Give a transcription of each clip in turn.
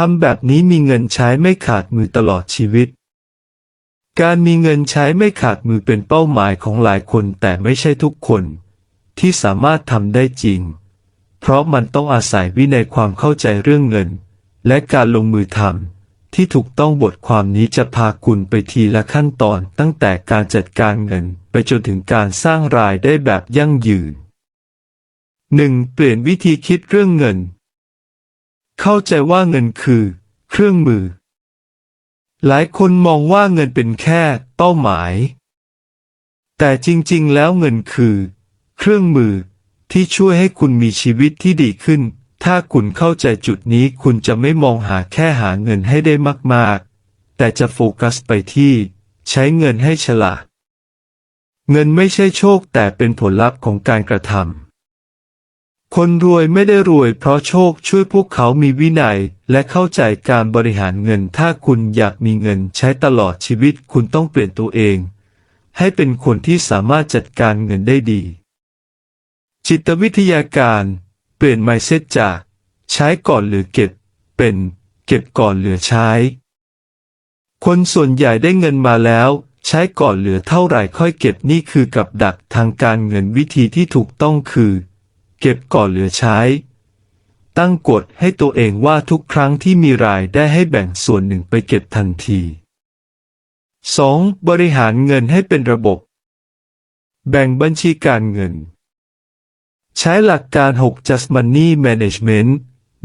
ทำแบบนี้มีเงินใช้ไม่ขาดมือตลอดชีวิต การมีเงินใช้ไม่ขาดมือเป็นเป้าหมายของหลายคนแต่ไม่ใช่ทุกคน ที่สามารถทำได้จริง เพราะมันต้องอาศัยวินัยความเข้าใจเรื่องเงิน และการลงมือทำที่ถูกต้องบทความนี้จะพาคุณไปทีละขั้นตอนตั้งแต่การจัดการเงินไปจนถึงการสร้างรายได้แบบยั่งยืน 1. เปลี่ยนวิธีคิดเรื่องเงิน เข้าใจว่าเงินคือ เครื่องมือ หลายคนมองว่าเงินเป็นแค่เป้าหมาย แต่จริงๆ แล้วเงินคือ เครื่องมือที่ช่วยให้คุณมีชีวิตที่ดีขึ้น ถ้าคุณเข้าใจจุดนี้คุณจะไม่มองหาแค่หาเงินให้ได้มากๆ แต่จะโฟกัสไปที่ ใช้เงินให้ฉลาด เงินไม่ใช่โชคแต่เป็นผลลัพธ์ของการกระทำ คนรวยไม่ได้รวยเพราะโชคช่วยพวกเขามีวินัย และเข้าใจการบริหารเงิน ถ้าคุณอยากมีเงินใช้ตลอดชีวิตคุณต้องเปลี่ยนตัวเอง ให้เป็นคนที่สามารถจัดการเงินได้ดี จิตวิทยาการ เปลี่ยน mindset จาก ใช้ก่อนหรือเก็บ เป็น เก็บก่อนเหลือใช้ คนส่วนใหญ่ได้เงินมาแล้ว ใช้ก่อนเหลือเท่าไหร่ค่อยเก็บนี่คือกับดักทางการเงินวิธีที่ถูกต้องคือ เก็บก่อนเหลือใช้ ตั้งกฎให้ตัวเองว่าทุกครั้งที่มีรายได้ให้แบ่งส่วนหนึ่งไปเก็บทันที 2. บริหารเงินให้เป็นระบบ แบ่งบัญชีการเงิน ใช้หลักการ 6 just money management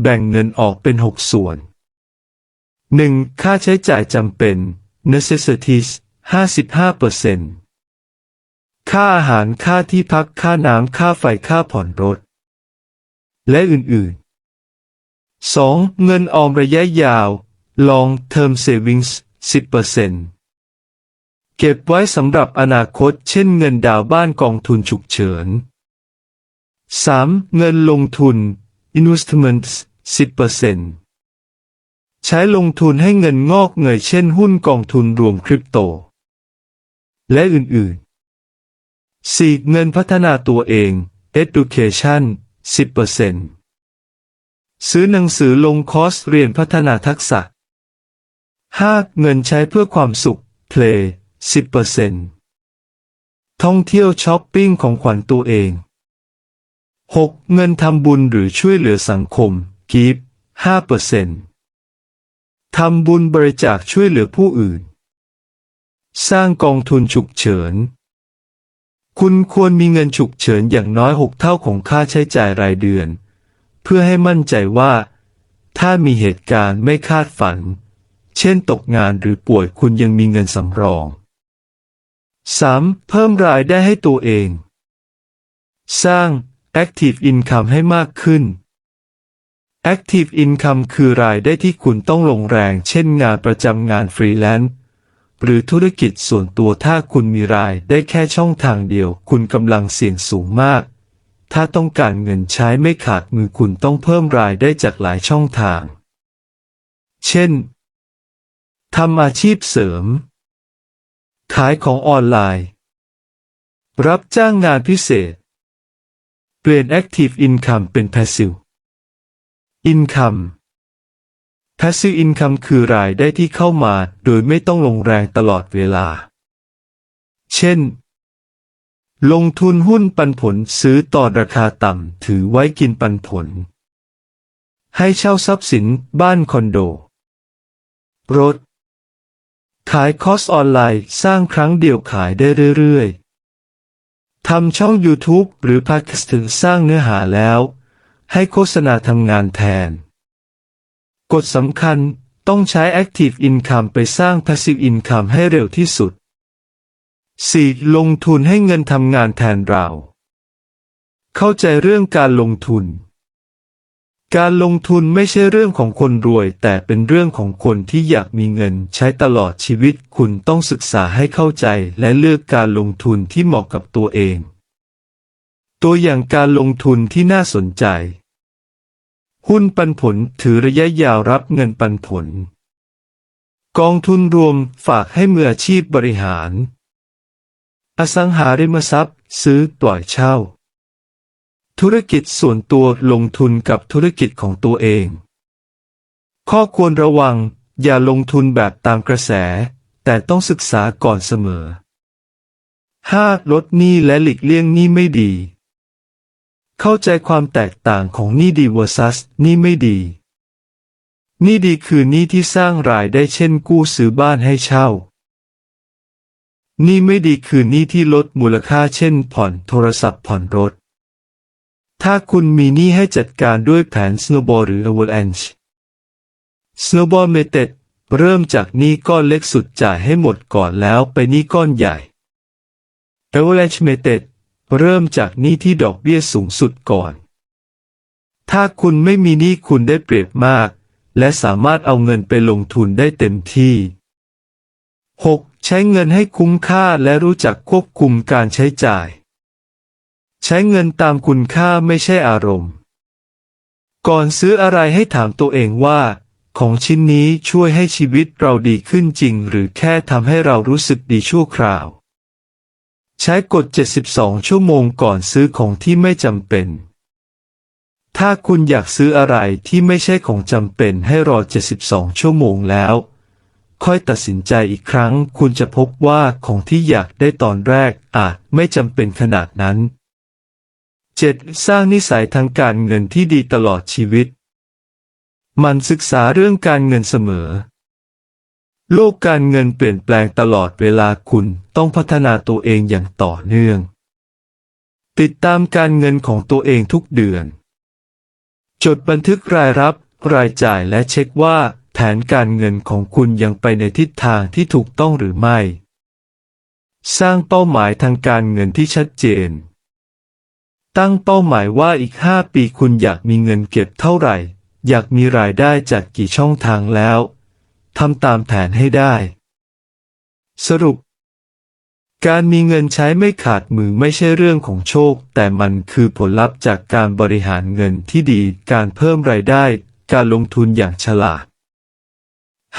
แบ่งเงินออกเป็น 6 ส่วน 1. ค่าใช้จ่ายจำเป็น necessities 55% ค่าอาหารค่าที่พักค่าน้ำค่าไฟค่าผ่อนรถ และอื่นๆ 2. เงินออมระยะยาว long term savings 10%เก็บไว้สำหรับอนาคตเช่นเงินดาวบ้านกองทุนฉุกเฉิน 3. เงินลงทุน investments 10%ใช้ลงทุนให้เงินงอกเงยเช่นหุ้นกองทุนรวมคริปโต และอื่นๆ 4. เงินพัฒนาตัวเอง education 10%ซื้อหนังสือลงคอร์สเรียนพัฒนาทักษะ 5. เงินใช้เพื่อความสุข play 10%ท่องเที่ยวช้อปปิ้งของขวัญตัวเอง 6. เงินทำบุญหรือช่วยเหลือสังคม give 5%ทำบุญบริจาคช่วยเหลือผู้อื่น สร้างกองทุนฉุกเฉิน คุณควรมีเงินฉุกเฉินอย่างน้อยหกเท่าของค่าใช้จ่ายรายเดือน เพื่อให้มั่นใจว่า ถ้ามีเหตุการณ์ไม่คาดฝัน เช่นตกงานหรือป่วยคุณยังมีเงินสำรอง 3. เพิ่มรายได้ให้ตัวเอง สร้าง Active Income ให้มากขึ้น Active Income คือรายได้ที่คุณต้องลงแรง เช่นงานประจำงานฟรีแลนซ์ หรือธุรกิจส่วนตัวถ้าคุณมีรายได้แค่ช่องทางเดียว คุณกำลังเสี่ยงสูงมาก ถ้าต้องการเงินใช้ไม่ขาดมือคุณต้องเพิ่มรายได้จากหลายช่องทาง เช่นทำอาชีพเสริม ขายของออนไลน์ รับจ้างงานพิเศษ เปลี่ยน Active Income เป็น Passive Income Passive Income คือรายได้ที่เข้ามาโดยไม่ต้องลงแรงตลอดเวลา เช่น ลงทุนหุ้นปันผลซื้อตอนราคาต่ำถือไว้กินปันผล ให้เช่าทรัพย์สินบ้านคอนโด รถ ขายคอร์สออนไลน์สร้างครั้งเดียวขายได้เรื่อยๆ ทำช่อง YouTube หรือพ o ด c a s t สร้างเนื้อหาแล้ว ให้โฆษณาทำงานแทน กฎสำคัญต้องใช้ Active Income ไปสร้าง Passive Income ให้เร็วที่สุด 4. ลงทุนให้เงินทำงานแทนเรา เข้าใจเรื่องการลงทุน การลงทุนไม่ใช่เรื่องของคนรวย แต่เป็นเรื่องของคนที่อยากมีเงินใช้ตลอดชีวิต คุณต้องศึกษาให้เข้าใจและเลือกการลงทุนที่เหมาะกับตัวเอง ตัวอย่างการลงทุนที่น่าสนใจ หุ้นปันผลถือระยะยาวรับเงินปันผล กองทุนรวมฝากให้มืออาชีพบริหาร อสังหาริมทรัพย์ ซื้อปล่อยเช่า ธุรกิจส่วนตัวลงทุนกับธุรกิจของตัวเอง ข้อควรระวังอย่าลงทุนแบบตามกระแส แต่ต้องศึกษาก่อนเสมอ 5. ลดหนี้และหลีกเลี่ยงหนี้ไม่ดี เข้าใจความแตกต่างของหนี้ดี versus หนี้ไม่ดีหนี้ดีคือหนี้ที่สร้างรายได้เช่นกู้ซื้อบ้านให้เช่าหนี้ไม่ดีคือหนี้ที่ลดมูลค่าเช่น ผ่อนโทรศัพท์ผ่อนรถ ถ้าคุณมีหนี้ให้จัดการด้วยแผน Snowball หรือ Avalanche Snowball Method เริ่มจากหนี้ก้อนเล็กสุดจ่ายให้หมดก่อนแล้วไปหนี้ก้อนใหญ่ Avalanche Method เริ่มจากหนี้ที่ดอกเบี้ยสูงสุดก่อน ถ้าคุณไม่มีหนี้คุณได้เปรียบมาก และสามารถเอาเงินไปลงทุนได้เต็มที่ 6. ใช้เงินให้คุ้มค่าและรู้จักควบคุมการใช้จ่าย ใช้เงินตามคุณค่าไม่ใช่อารมณ์ ก่อนซื้ออะไรให้ถามตัวเองว่า ของชิ้นนี้ช่วยให้ชีวิตเราดีขึ้นจริง หรือแค่ทำให้เรารู้สึกดีชั่วคราว ใช้กฎ 72 ชั่วโมงก่อนซื้อของที่ไม่จำเป็น ถ้าคุณอยากซื้ออะไรที่ไม่ใช่ของจำเป็นให้รอ 72 ชั่วโมงแล้ว ค่อยตัดสินใจอีกครั้ง คุณจะพบว่าของที่อยากได้ตอนแรกอาจไม่จำเป็นขนาดนั้น 7. สร้างนิสัยทางการเงินที่ดีตลอดชีวิต มันศึกษาเรื่องการเงินเสมอ โลกการเงินเปลี่ยนแปลงตลอดเวลาคุณต้องพัฒนาตัวเองอย่างต่อเนื่อง ติดตามการเงินของตัวเองทุกเดือน จดบันทึกรายรับ รายจ่ายและเช็คว่า แผนการเงินของคุณยังไปในทิศทางที่ถูกต้องหรือไม่ สร้างเป้าหมายทางการเงินที่ชัดเจน ตั้งเป้าหมายว่าอีก 5 ปีคุณอยากมีเงินเก็บเท่าไหร่ อยากมีรายได้จากกี่ช่องทางแล้ว ทำตามแผนให้ได้ สรุป การมีเงินใช้ไม่ขาดมือไม่ใช่เรื่องของโชค แต่มันคือผลลัพธ์จากการบริหารเงินที่ดี การเพิ่มรายได้ การลงทุนอย่างฉลาด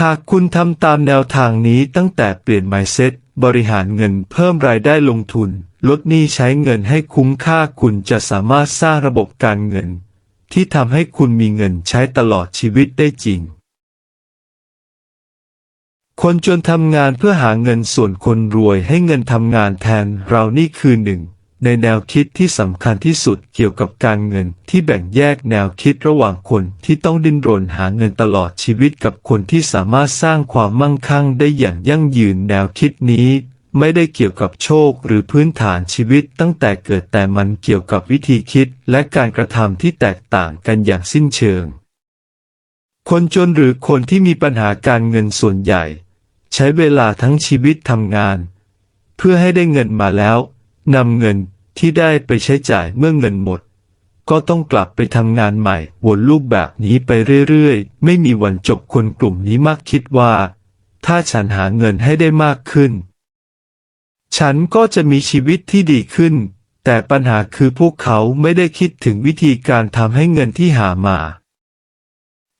หากคุณทำตามแนวทางนี้ตั้งแต่เปลี่ยน mindset บริหารเงินเพิ่มรายได้ลงทุน ลดหนี้ใช้เงินให้คุ้มค่าคุณจะสามารถสร้างระบบการเงิน ที่ทำให้คุณมีเงินใช้ตลอดชีวิตได้จริง คนจนทำงานเพื่อหาเงินส่วนคนรวยให้เงินทำงานแทนเรานี่คือหนึ่งในแนวคิดที่สำคัญที่สุดเกี่ยวกับการเงินที่แบ่งแยกแนวคิดระหว่างคนที่ต้องดิ้นรนหาเงินตลอดชีวิตกับคนที่สามารถสร้างความมั่งคั่งได้อย่างยั่งยืนแนวคิดนี้ ไม่ได้เกี่ยวกับโชคหรือพื้นฐานชีวิตตั้งแต่เกิดแต่มันเกี่ยวกับวิธีคิดและการกระทำที่แตกต่างกันอย่างสิ้นเชิง คนจนหรือคนที่มีปัญหาการเงินส่วนใหญ่ ใช้เวลาทั้งชีวิตทำงาน เพื่อให้ได้เงินมาแล้วนำเงินที่ได้ไปใช้จ่ายเมื่อเงินหมด ก็ต้องกลับไปทำงานใหม่วนลูปแบบนี้ไปเรื่อยๆ ไม่มีวันจบคนกลุ่มนี้มักคิดว่า ถ้าฉันหาเงินให้ได้มากขึ้น ฉันก็จะมีชีวิตที่ดีขึ้น แต่ปัญหาคือพวกเขาไม่ได้คิดถึงวิธีการทำให้เงินที่หามา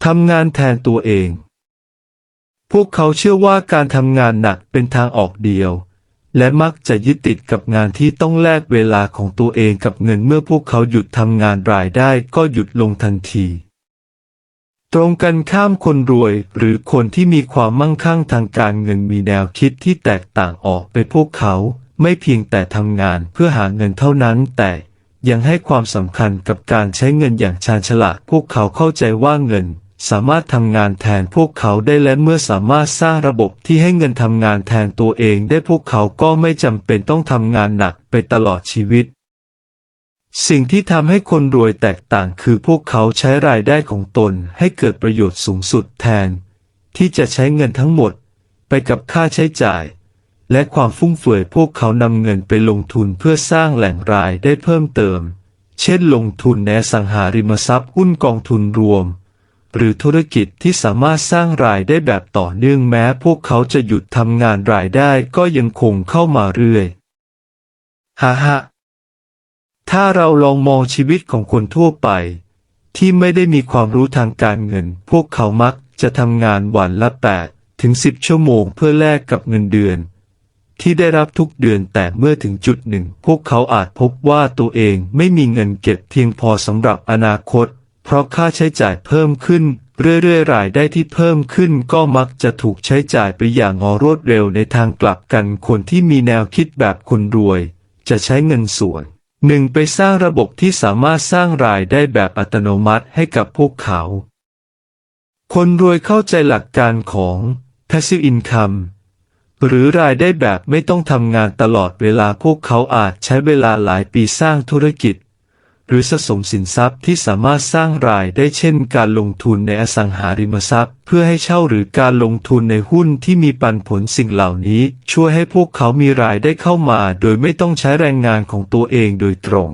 ทำงานแทนตัวเอง พวกเขาเชื่อว่าการทำงานหนักเป็นทางออกเดียว และมักจะยึดติดกับงานที่ต้องแลกเวลาของตัวเองกับเงินเมื่อพวกเขาหยุดทำงานรายได้ก็หยุดลงทันที ตรงกันข้ามคนรวยหรือคนที่มีความมั่งคั่งทางการเงินมีแนวคิดที่แตกต่างออกไปพวกเขาไม่เพียงแต่ทำงานเพื่อหาเงินเท่านั้นแต่ยังให้ความสำคัญกับการใช้เงินอย่างชาญฉลาดพวกเขาเข้าใจว่าเงิน สามารถทำงานแทนพวกเขาได้และเมื่อสามารถสร้างระบบที่ให้เงินทำงานแทนตัวเองได้พวกเขาก็ไม่จำเป็นต้องทำงานหนักไปตลอดชีวิต สิ่งที่ทำให้คนรวยแตกต่างคือพวกเขาใช้รายได้ของตนให้เกิดประโยชน์สูงสุดแทน ที่จะใช้เงินทั้งหมด ไปกับค่าใช้จ่าย และความฟุ่มเฟือยพวกเขานำเงินไปลงทุนเพื่อสร้างแหล่งรายได้เพิ่มเติม เช่นลงทุนในสังหาริมทรัพย์หุ้นกองทุนรวม หรือธุรกิจที่สามารถสร้างรายได้แบบต่อเนื่องแม้พวกเขาจะหยุดทำงานรายได้ก็ยังคงเข้ามาเรื่อยฮ่าฮ่าถ้าเราลองมองชีวิตของคนทั่วไป ที่ไม่ได้มีความรู้ทางการเงิน พวกเขามักจะทำงานวันละ 8 ถึง 10 ชั่วโมงเพื่อแลกกับเงินเดือน ที่ได้รับทุกเดือนแต่เมื่อถึงจุดหนึ่ง พวกเขาอาจพบว่าตัวเองไม่มีเงินเก็บเพียงพอสำหรับอนาคต เพราะค่าใช้จ่ายเพิ่มขึ้น เรื่อยๆ รายได้ที่เพิ่มขึ้นก็มักจะถูกใช้จ่ายไปอย่างงอรวดเร็วในทางกลับกันคนที่มีแนวคิดแบบคนรวย จะใช้เงินส่วนหนึ่งไปสร้างระบบที่สามารถสร้างรายได้แบบอัตโนมัติให้กับพวกเขา คนรวยเข้าใจหลักการของ passive income หรือรายได้แบบไม่ต้องทำงานตลอดเวลาพวกเขาอาจใช้เวลาหลายปีสร้างธุรกิจ หรือสะสมสินทรัพย์ที่สามารถสร้างรายได้เช่น การลงทุนในอสังหาริมทรัพย์ เพื่อให้เช่าหรือการลงทุนในหุ้นที่มีปันผลสิ่งเหล่านี้ ช่วยให้พวกเขามีรายได้เข้ามา โดยไม่ต้องใช้แรงงานของตัวเองโดยตรง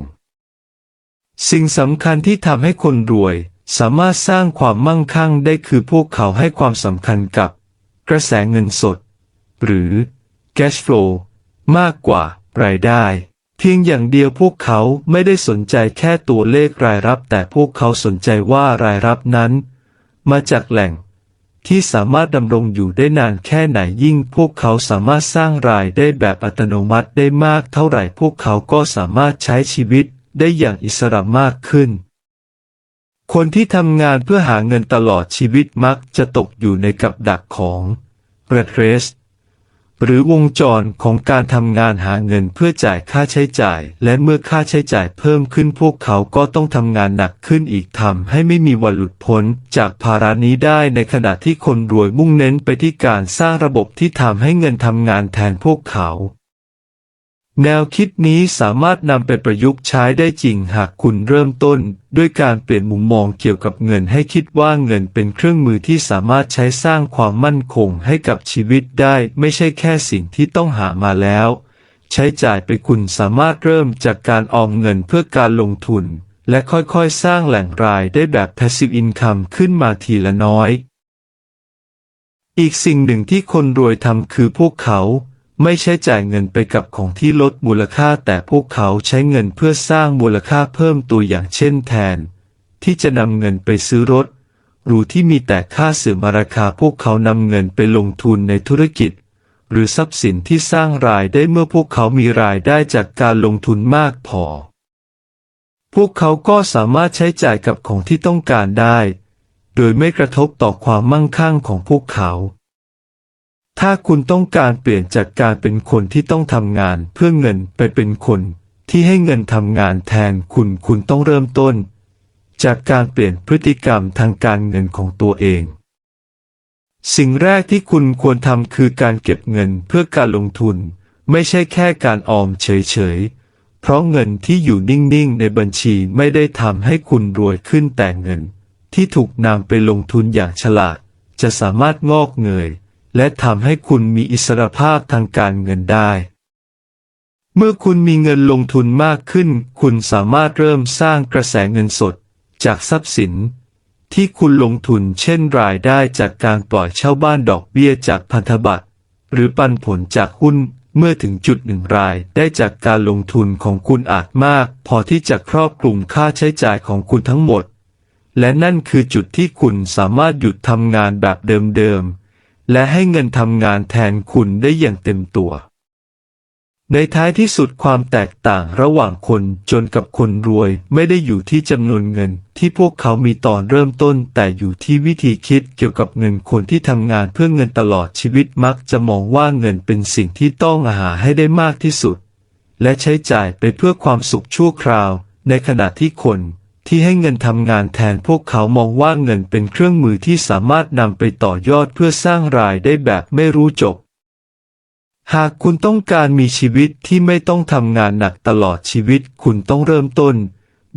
สิ่งสำคัญที่ทำให้คนรวย สามารถสร้างความมั่งคั่งได้คือพวกเขาให้ความสำคัญกับ กระแสเงินสด หรือ cash flow มากกว่ารายได้ เพียงอย่างเดียวพวกเขาไม่ได้สนใจแค่ตัวเลขรายรับ แต่พวกเขาสนใจว่ารายรับนั้น มาจากแหล่งที่สามารถดำรงอยู่ได้นานแค่ไหนยิ่งพวกเขาสามารถสร้างรายได้แบบอัตโนมัติได้มากเท่าไหร่พวกเขาก็สามารถใช้ชีวิตได้อย่างอิสระมากขึ้น คนที่ทำงานเพื่อหาเงินตลอดชีวิตมักจะตกอยู่ในกับดักของ rat race หรือวงจรของการทำงานหาเงินเพื่อจ่ายค่าใช้จ่าย และเมื่อค่าใช้จ่ายเพิ่มขึ้นพวกเขาก็ต้องทำงานหนักขึ้นอีกทำให้ไม่มีวันหลุดพ้นจากภาระนี้ได้ในขณะที่คนรวยมุ่งเน้นไปที่การสร้างระบบที่ทำให้เงินทำงานแทนพวกเขา แนวคิดนี้สามารถนำไปประยุกต์ใช้ได้จริงหากคุณเริ่มต้น ด้วยการเปลี่ยนมุมมองเกี่ยวกับเงินให้คิดว่าเงินเป็นเครื่องมือที่สามารถใช้สร้างความมั่นคงให้กับชีวิตได้ไม่ใช่แค่สิ่งที่ต้องหามาแล้ว ใช้จ่ายไปคุณสามารถเริ่มจากการออมเงินเพื่อการลงทุน และค่อยๆ สร้างแหล่งรายได้แบบ passive income ขึ้นมาทีละน้อย อีกสิ่งหนึ่งที่คนรวยทำคือพวกเขา ไม่ใช้จ่ายเงินไปกับของที่ลดมูลค่าแต่พวกเขาใช้เงินเพื่อสร้างมูลค่าเพิ่มตัวอย่างเช่นแทน ที่จะนำเงินไปซื้อรถหรูที่มีแต่ค่าเสื่อมราคาพวกเขานำเงินไปลงทุนในธุรกิจ หรือทรัพย์สินที่สร้างรายได้เมื่อพวกเขามีรายได้จากการลงทุนมากพอ พวกเขาก็สามารถใช้จ่ายกับของที่ต้องการได้ โดยไม่กระทบต่อความมั่งคั่งของพวกเขา ถ้าคุณต้องการเปลี่ยนจากการเป็นคนที่ต้องทำงานเพื่อเงินไปเป็นคนที่ให้เงินทำงานแทนคุณคุณต้องเริ่มต้น จากการเปลี่ยนพฤติกรรมทางการเงินของตัวเอง สิ่งแรกที่คุณควรทำคือการเก็บเงินเพื่อการลงทุน ไม่ใช่แค่การออมเฉยๆ เพราะเงินที่อยู่นิ่งๆ ในบัญชีไม่ได้ทำให้คุณรวยขึ้นแต่เงิน ที่ถูกนำไปลงทุนอย่างฉลาด จะสามารถงอกเงย และทำให้คุณมีอิสรภาพทางการเงินได้ เมื่อคุณมีเงินลงทุนมากขึ้น คุณสามารถเริ่มสร้างกระแสเงินสด จากทรัพย์สิน ที่คุณลงทุนเช่นรายได้จากการปล่อยเช่าบ้านดอกเบี้ยจากพันธบัตรหรือปันผลจากหุ้นเมื่อถึงจุดหนึ่งรายได้จากการลงทุนของคุณอาจมาก พอที่จะครอบคลุมค่าใช้จ่ายของคุณทั้งหมด และนั่นคือจุดที่คุณสามารถหยุดทำงานแบบเดิมๆ และให้เงินทำงานแทนคุณได้อย่างเต็มตัว ในท้ายที่สุดความแตกต่างระหว่างคนจนกับคนรวยไม่ได้อยู่ที่จำนวนเงินที่พวกเขามีตอนเริ่มต้น แต่อยู่ที่วิธีคิดเกี่ยวกับเงินคนที่ทำงานเพื่อเงินตลอดชีวิตมักจะมองว่าเงินเป็นสิ่งที่ต้องหาให้ได้มากที่สุด และใช้จ่ายไปเพื่อความสุขชั่วคราว ในขณะที่คน ที่ให้เงินทำงานแทนพวกเขามองว่าเงินเป็นเครื่องมือที่สามารถนำไปต่อยอดเพื่อสร้างรายได้แบบไม่รู้จบ หากคุณต้องการมีชีวิตที่ไม่ต้องทำงานหนักตลอดชีวิต คุณต้องเริ่มต้น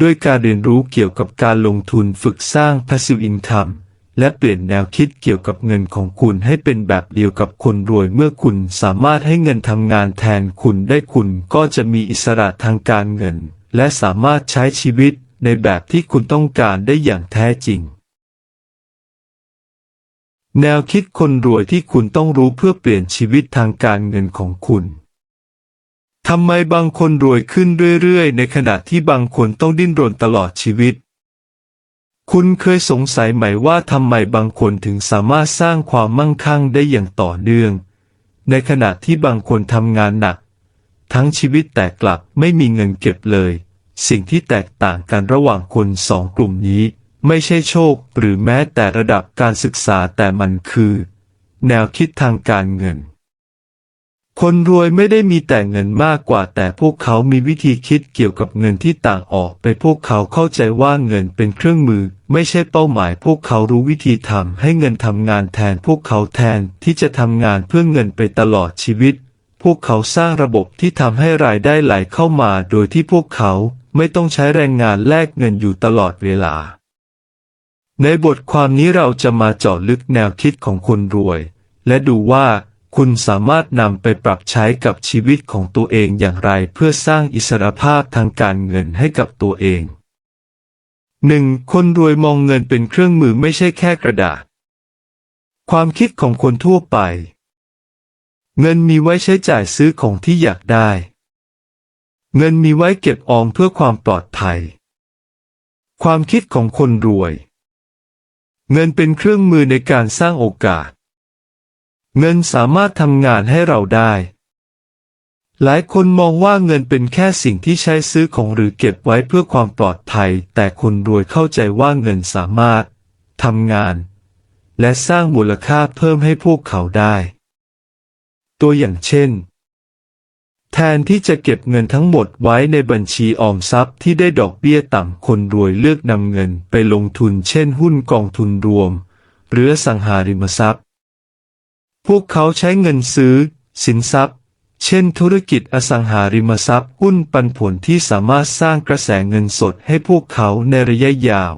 ด้วยการเรียนรู้เกี่ยวกับการลงทุนฝึกสร้าง passive income และเปลี่ยนแนวคิดเกี่ยวกับเงินของคุณให้เป็นแบบเดียวกับคนรวยเมื่อคุณสามารถให้เงินทำงานแทนคุณได้คุณก็จะมีอิสระทางการเงิน และสามารถใช้ชีวิต ในแบบที่คุณต้องการได้อย่างแท้จริง แนวคิดคนรวยที่คุณต้องรู้เพื่อเปลี่ยนชีวิตทางการเงินของคุณทำไมบางคนรวยขึ้นเรื่อยๆ ในขณะที่บางคนต้องดิ้นรนตลอดชีวิต คุณเคยสงสัยไหมว่าทำไมบางคนถึงสามารถสร้างความมั่งคั่งได้อย่างต่อเนื่อง ในขณะที่บางคนทำงานหนัก ทั้งชีวิตแต่กลับไม่มีเงินเก็บเลย สิ่งที่แตกต่างกันระหว่างคนสองกลุ่มนี้ ไม่ใช่โชคหรือแม้แต่ระดับการศึกษาแต่มันคือ แนวคิดทางการเงิน คนรวยไม่ได้มีแต่เงินมากกว่าแต่พวกเขามีวิธีคิดเกี่ยวกับเงินที่ต่างออกไปพวกเขาเข้าใจว่าเงินเป็นเครื่องมือ ไม่ใช่เป้าหมาย พวกเขารู้วิธีทำให้เงินทำงานแทนพวกเขาแทนที่จะทำงานเพื่อเงินไปตลอดชีวิต พวกเขาสร้างระบบที่ทำให้รายได้ไหลเข้ามาโดยที่พวกเขา ไม่ต้องใช้แรงงานแลกเงินอยู่ตลอดเวลา ในบทความนี้เราจะมาเจาะลึกแนวคิดของคนรวย และดูว่าคุณสามารถนำไปปรับใช้กับชีวิตของตัวเองอย่างไรเพื่อสร้างอิสรภาพทางการเงินให้กับตัวเอง 1. คนรวยมองเงินเป็นเครื่องมือไม่ใช่แค่กระดาษ ความคิดของคนทั่วไป เงินมีไว้ใช้จ่ายซื้อของที่อยากได้ เงินมีไว้เก็บออมเพื่อความปลอดภัย ความคิดของคนรวย เงินเป็นเครื่องมือในการสร้างโอกาส เงินสามารถทำงานให้เราได้ หลายคนมองว่าเงินเป็นแค่สิ่งที่ใช้ซื้อของหรือเก็บไว้เพื่อความปลอดภัย แต่คนรวยเข้าใจว่าเงินสามารถทำงาน และสร้างมูลค่าเพิ่มให้พวกเขาได้ ตัวอย่างเช่น แทนที่จะเก็บเงินทั้งหมดไว้ในบัญชีออมทรัพย์ที่ได้ดอกเบี้ยต่ำคนรวยเลือกนำเงินไปลงทุนเช่นหุ้นกองทุนรวม หรือสังหาริมทรัพย์ พวกเขาใช้เงินซื้อ สินทรัพย์ เช่นธุรกิจอสังหาริมทรัพย์หุ้นปันผลที่สามารถสร้างกระแสเงินสดให้พวกเขาในระยะยาว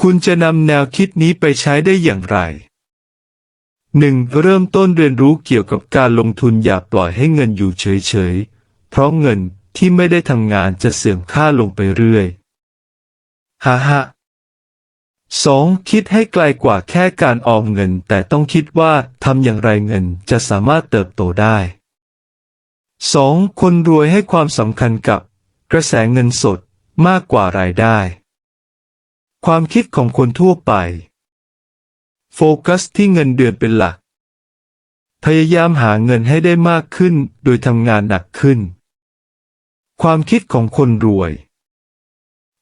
คุณจะนำแนวคิดนี้ไปใช้ได้อย่างไร หนึ่งเริ่มต้นเรียนรู้เกี่ยวกับการลงทุนอย่าปล่อยให้เงินอยู่เฉยๆ เพราะเงินที่ไม่ได้ทำงานจะเสื่อมค่าลงไปเรื่อยฮ่าฮ่าสองคิดให้ไกลกว่าแค่การออมเงิน แต่ต้องคิดว่าทำอย่างไรเงินจะสามารถเติบโตได้ 2. คนรวยให้ความสำคัญกับ กระแสเงินสดมากกว่ารายได้ ความคิดของคนทั่วไป โฟกัสที่เงินเดือนเป็นหลัก พยายามหาเงินให้ได้มากขึ้นโดยทำงานหนักขึ้น ความคิดของคนรวย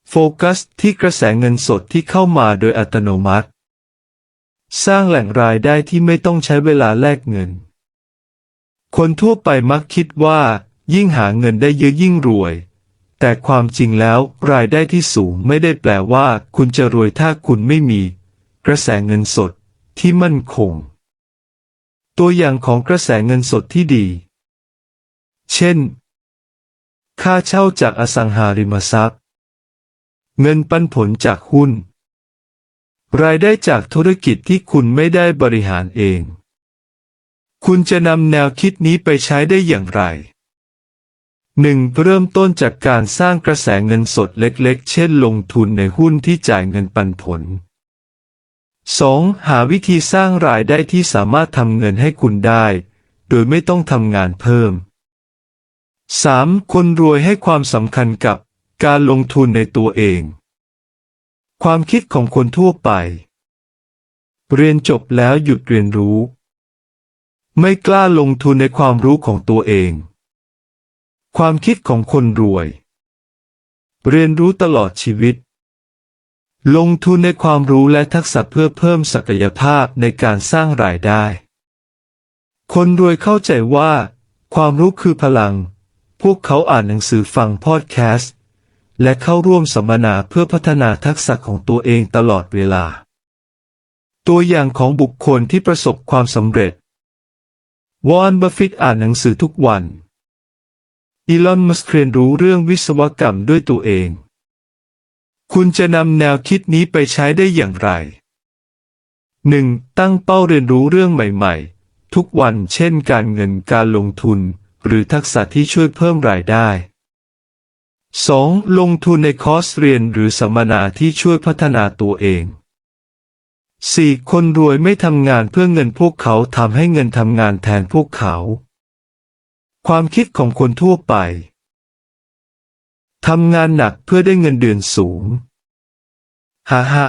โฟกัสที่กระแสเงินสดที่เข้ามาโดยอัตโนมัติ สร้างแหล่งรายได้ที่ไม่ต้องใช้เวลาแลกเงิน คนทั่วไปมักคิดว่า ยิ่งหาเงินได้เยอะยิ่งรวย แต่ความจริงแล้วรายได้ที่สูงไม่ได้แปลว่า คุณจะรวยถ้าคุณไม่มี กระแสเงินสด ที่มั่นคง ตัวอย่างของกระแสเงินสดที่ดี เช่น ค่าเช่าจากอสังหาริมทรัพย์ เงินปันผลจากหุ้น รายได้จากธุรกิจที่คุณไม่ได้บริหารเอง คุณจะนำแนวคิดนี้ไปใช้ได้อย่างไร 1. เริ่มต้นจากการสร้างกระแสเงินสดเล็กๆ เช่นลงทุนในหุ้นที่จ่ายเงินปันผล 2. หาวิธีสร้างรายได้ที่สามารถทำเงินให้คุณได้ โดยไม่ต้องทำงานเพิ่ม 3. คนรวยให้ความสำคัญกับการลงทุนในตัวเอง ความคิดของคนทั่วไป เรียนจบแล้วหยุดเรียนรู้ ไม่กล้าลงทุนในความรู้ของตัวเอง ความคิดของคนรวย เรียนรู้ตลอดชีวิต ลงทุนในความรู้และทักษะเพื่อเพิ่มศักยภาพในการสร้างรายได้ คนรวยเข้าใจว่า ความรู้คือพลัง พวกเขาอ่านหนังสือฟังพอดแคสต์ และเข้าร่วมสัมมนาเพื่อพัฒนาทักษะของตัวเองตลอดเวลา ตัวอย่างของบุคคลที่ประสบความสำเร็จ วอร์นบัฟฟิตอ่านหนังสือทุกวัน อีลอน มัสก์เรียนรู้เรื่องวิศวกรรมด้วยตัวเอง คุณจะนำแนวคิดนี้ไปใช้ได้อย่างไร 1. ตั้งเป้าเรียนรู้เรื่องใหม่ๆ ทุกวันเช่นการเงินการลงทุน หรือทักษะที่ช่วยเพิ่มรายได้ 2. ลงทุนในคอร์สเรียนหรือสัมมนาที่ช่วยพัฒนาตัวเอง 4. คนรวยไม่ทำงานเพื่อเงินพวกเขาทำให้เงินทำงานแทนพวกเขา ความคิดของคนทั่วไป ทำงานหนักเพื่อได้เงินเดือนสูงฮ่าฮ่า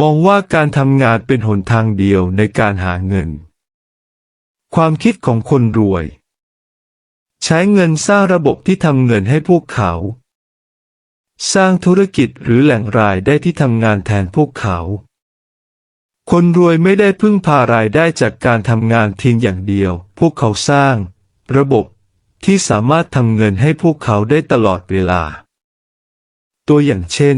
มองว่าการทำงานเป็นหนทางเดียวในการหาเงิน ความคิดของคนรวย ใช้เงินสร้างระบบที่ทำเงินให้พวกเขา สร้างธุรกิจหรือแหล่งรายได้ที่ทำงานแทนพวกเขา คนรวยไม่ได้พึ่งพารายได้จากการทำงานเพียงอย่างเดียว พวกเขาสร้าง ระบบ ที่สามารถทำเงินให้พวกเขาได้ตลอดเวลา ตัวอย่างเช่น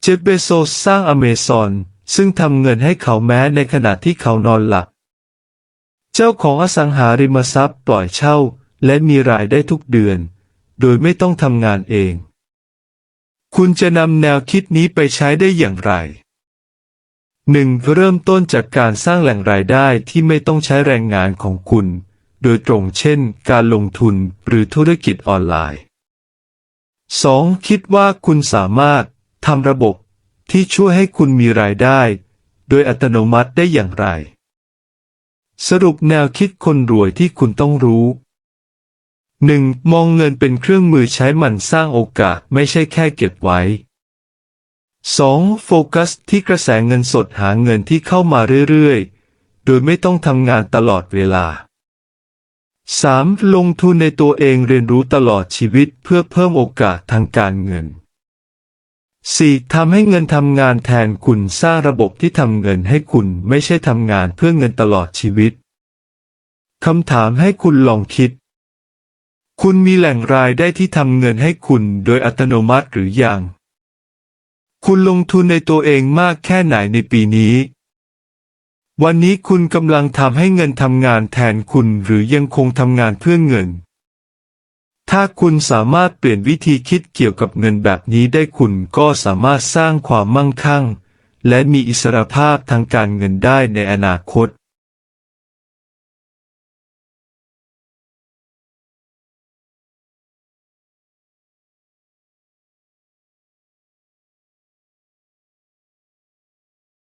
เจฟเบโซสสร้างอเมซอนซึ่งทำเงินให้เขาแม้ในขณะที่เขานอนหลับ เจ้าของอสังหาริมทรัพย์ปล่อยเช่าและมีรายได้ทุกเดือน โดยไม่ต้องทำงานเอง คุณจะนำแนวคิดนี้ไปใช้ได้อย่างไร 1. เริ่มต้นจากการสร้างแหล่งรายได้ที่ไม่ต้องใช้แรงงานของคุณ โดยตรงเช่น การลงทุนหรือธุรกิจออนไลน์ 2. คิดว่าคุณสามารถทำระบบที่ช่วยให้คุณมีรายได้ โดยอัตโนมัติได้อย่างไร สรุปแนวคิดคนรวยที่คุณต้องรู้ 1. มองเงินเป็นเครื่องมือใช้มันสร้างโอกาสไม่ใช่แค่เก็บไว้ 2. โฟกัสที่กระแสเงินสดหาเงินที่เข้ามาเรื่อย ๆ โดยไม่ต้องทำงานตลอดเวลา 3. ลงทุนในตัวเองเรียนรู้ตลอดชีวิตเพื่อเพิ่มโอกาสทางการเงิน 4. ทำให้เงินทำงานแทนคุณสร้างระบบที่ทำเงินให้คุณไม่ใช่ทำงานเพื่อเงินตลอดชีวิตคำถามให้คุณลองคิด คุณมีแหล่งรายได้ที่ทำเงินให้คุณโดยอัตโนมัติหรือยัง คุณลงทุนในตัวเองมากแค่ไหนในปีนี้ วันนี้คุณกำลังทำให้เงินทำงานแทนคุณหรือยังคงทำงานเพื่อเงิน ถ้าคุณสามารถเปลี่ยนวิธีคิดเกี่ยวกับเงินแบบนี้ได้คุณก็สามารถสร้างความมั่งคั่ง และมีอิสรภาพทางการเงินได้ในอนาคต